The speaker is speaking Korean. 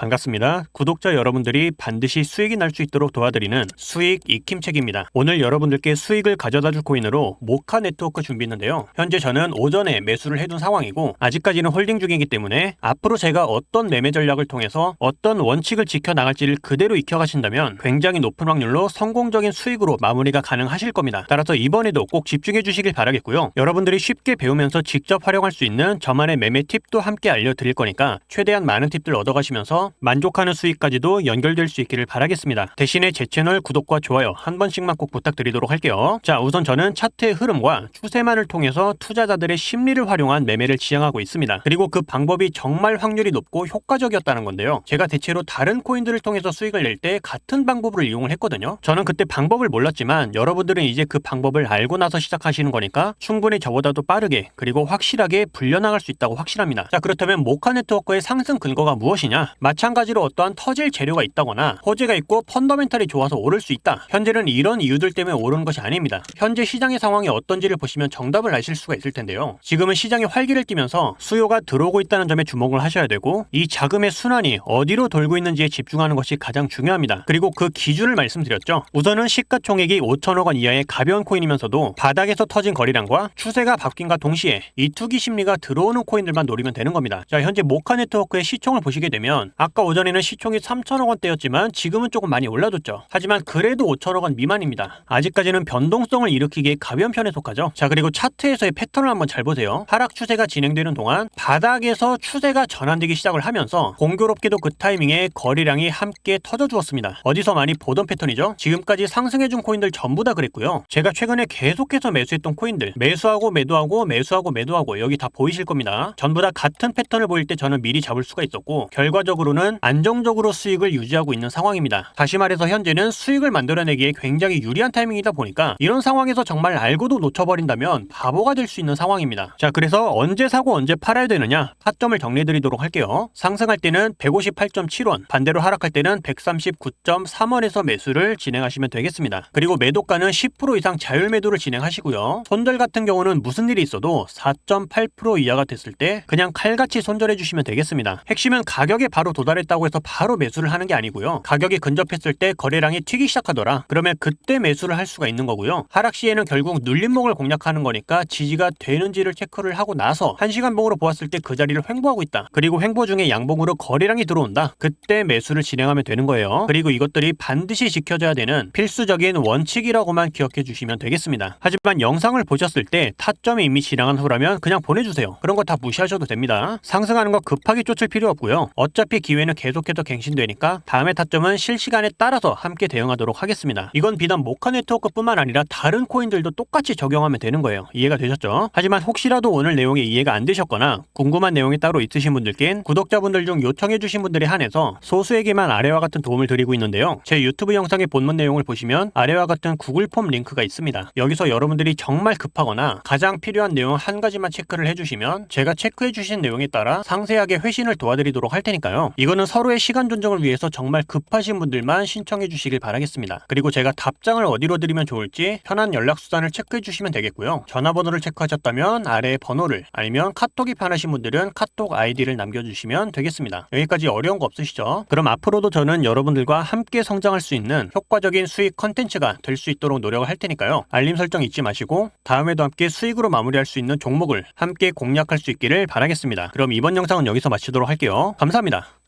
반갑습니다. 구독자 여러분들이 반드시 수익이 날 수 있도록 도와드리는 수익 익힘책입니다. 오늘 여러분들께 수익을 가져다 줄 코인으로 모카 네트워크 준비했는데요. 현재 저는 오전에 매수를 해둔 상황이고 아직까지는 홀딩 중이기 때문에 앞으로 제가 어떤 매매 전략을 통해서 어떤 원칙을 지켜나갈지를 그대로 익혀가신다면 굉장히 높은 확률로 성공적인 수익으로 마무리가 가능하실 겁니다. 따라서 이번에도 꼭 집중해 주시길 바라겠고요. 여러분들이 쉽게 배우면서 직접 활용할 수 있는 저만의 매매 팁도 함께 알려드릴 거니까 최대한 많은 팁들 얻어가시면서 만족하는 수익까지도 연결될 수 있기를 바라겠습니다. 대신에 제 채널 구독과 좋아요 한 번씩만 꼭 부탁드리도록 할게요. 자, 우선 저는 차트의 흐름과 추세만을 통해서 투자자들의 심리를 활용한 매매를 지향하고 있습니다. 그리고 그 방법이 정말 확률이 높고 효과적이었다는 건데요. 제가 대체로 다른 코인들을 통해서 수익을 낼 때 같은 방법을 이용을 했거든요. 저는 그때 방법을 몰랐지만 여러분들은 이제 그 방법을 알고 나서 시작하시는 거니까 충분히 저보다도 빠르게 그리고 확실하게 불려나갈 수 있다고 확실합니다. 자, 그렇다면 모카 네트워크의 상승 근거가 무엇이냐? 마 찬가지로 어떠한 터질 재료가 있다거나 호재가 있고 펀더멘탈이 좋아서 오를 수 있다. 현재는 이런 이유들 때문에 오르는 것이 아닙니다. 현재 시장의 상황이 어떤지를 보시면 정답을 아실 수가 있을 텐데요. 지금은 시장이 활기를 띠면서 수요가 들어오고 있다는 점에 주목을 하셔야 되고 이 자금의 순환이 어디로 돌고 있는지에 집중하는 것이 가장 중요합니다. 그리고 그 기준을 말씀드렸죠. 우선은 시가총액이 5천억 원 이하의 가벼운 코인이면서도 바닥에서 터진 거래량과 추세가 바뀐과 동시에 이 투기 심리가 들어오는 코인들만 노리면 되는 겁니다. 자, 현재 모카 네트워크의 시총을 보시게 되면 아까 오전에는 시총이 3천억 원대였지만 지금은 조금 많이 올라뒀죠. 하지만 그래도 5천억 원 미만입니다. 아직까지는 변동성을 일으키기에 가벼운 편에 속하죠. 자, 그리고 차트에서의 패턴을 한번 잘 보세요. 하락 추세가 진행되는 동안 바닥에서 추세가 전환되기 시작을 하면서 공교롭게도 그 타이밍에 거래량이 함께 터져 주었습니다. 어디서 많이 보던 패턴이죠. 지금까지 상승해준 코인들 전부 다 그랬고요. 제가 최근에 계속해서 매수했던 코인들 매수하고 매도하고 매수하고 매도하고 여기 다 보이실 겁니다. 전부 다 같은 패턴을 보일 때 저는 미리 잡을 수가 있었고 결과적으로는 안정적으로 수익을 유지하고 있는 상황입니다. 다시 말해서 현재는 수익을 만들어내기에 굉장히 유리한 타이밍이다 보니까 이런 상황에서 정말 알고도 놓쳐버린다면 바보가 될 수 있는 상황입니다. 자 그래서 언제 사고 언제 팔아야 되느냐 타점을 정리해드리도록 할게요. 상승할 때는 158.7원 반대로 하락할 때는 139.3원에서 매수를 진행하시면 되겠습니다. 그리고 매도가는 10% 이상 자율 매도를 진행하시고요. 손절 같은 경우는 무슨 일이 있어도 4.8% 이하가 됐을 때 그냥 칼같이 손절해 주시면 되겠습니다. 핵심은 가격에 바로 도달했다고 해서 바로 매수를 하는 게 아니고요. 가격이 근접했을 때 거래량이 튀기 시작하더라. 그러면 그때 매수를 할 수가 있는 거고요. 하락 시에는 결국 눌림목을 공략하는 거니까 지지가 되는지를 체크를 하고 나서 1시간 봉으로 보았을 때 그 자리를 횡보하고 있다. 그리고 횡보 중에 양봉으로 거래량이 들어온다. 그때 매수를 진행하면 되는 거예요. 그리고 이것들이 반드시 지켜져야 되는 필수적인 원칙이라고만 기억해 주시면 되겠습니다. 하지만 영상을 보셨을 때 타점이 이미 지나간 후라면 그냥 보내주세요. 그런 거 다 무시하셔도 됩니다. 상승하는 거 급하게 쫓을 필요 없고요. 어차피 기회는 계속해서 갱신되니까 다음의 타점은 실시간에 따라서 함께 대응하도록 하겠습니다. 이건 비단 모카 네트워크뿐만 아니라 다른 코인들도 똑같이 적용하면 되는 거예요. 이해가 되셨죠? 하지만 혹시라도 오늘 내용이 이해가 안 되셨거나 궁금한 내용이 따로 있으신 분들께는 구독자분들 중 요청해주신 분들에 한해서 소수에게만 아래와 같은 도움을 드리고 있는데요. 제 유튜브 영상의 본문 내용을 보시면 아래와 같은 구글 폼 링크가 있습니다. 여기서 여러분들이 정말 급하거나 가장 필요한 내용 한 가지만 체크를 해주시면 제가 체크해주신 내용에 따라 상세하게 회신을 도와드리도록 할 테니까요. 이거는 서로의 시간 존중을 위해서 정말 급하신 분들만 신청해 주시길 바라겠습니다. 그리고 제가 답장을 어디로 드리면 좋을지 편한 연락 수단을 체크해 주시면 되겠고요. 전화번호를 체크하셨다면 아래 번호를 아니면 카톡이 편하신 분들은 카톡 아이디를 남겨주시면 되겠습니다. 여기까지 어려운 거 없으시죠? 그럼 앞으로도 저는 여러분들과 함께 성장할 수 있는 효과적인 수익 컨텐츠가 될 수 있도록 노력을 할 테니까요. 알림 설정 잊지 마시고 다음에도 함께 수익으로 마무리할 수 있는 종목을 함께 공략할 수 있기를 바라겠습니다. 그럼 이번 영상은 여기서 마치도록 할게요. 감사합니다.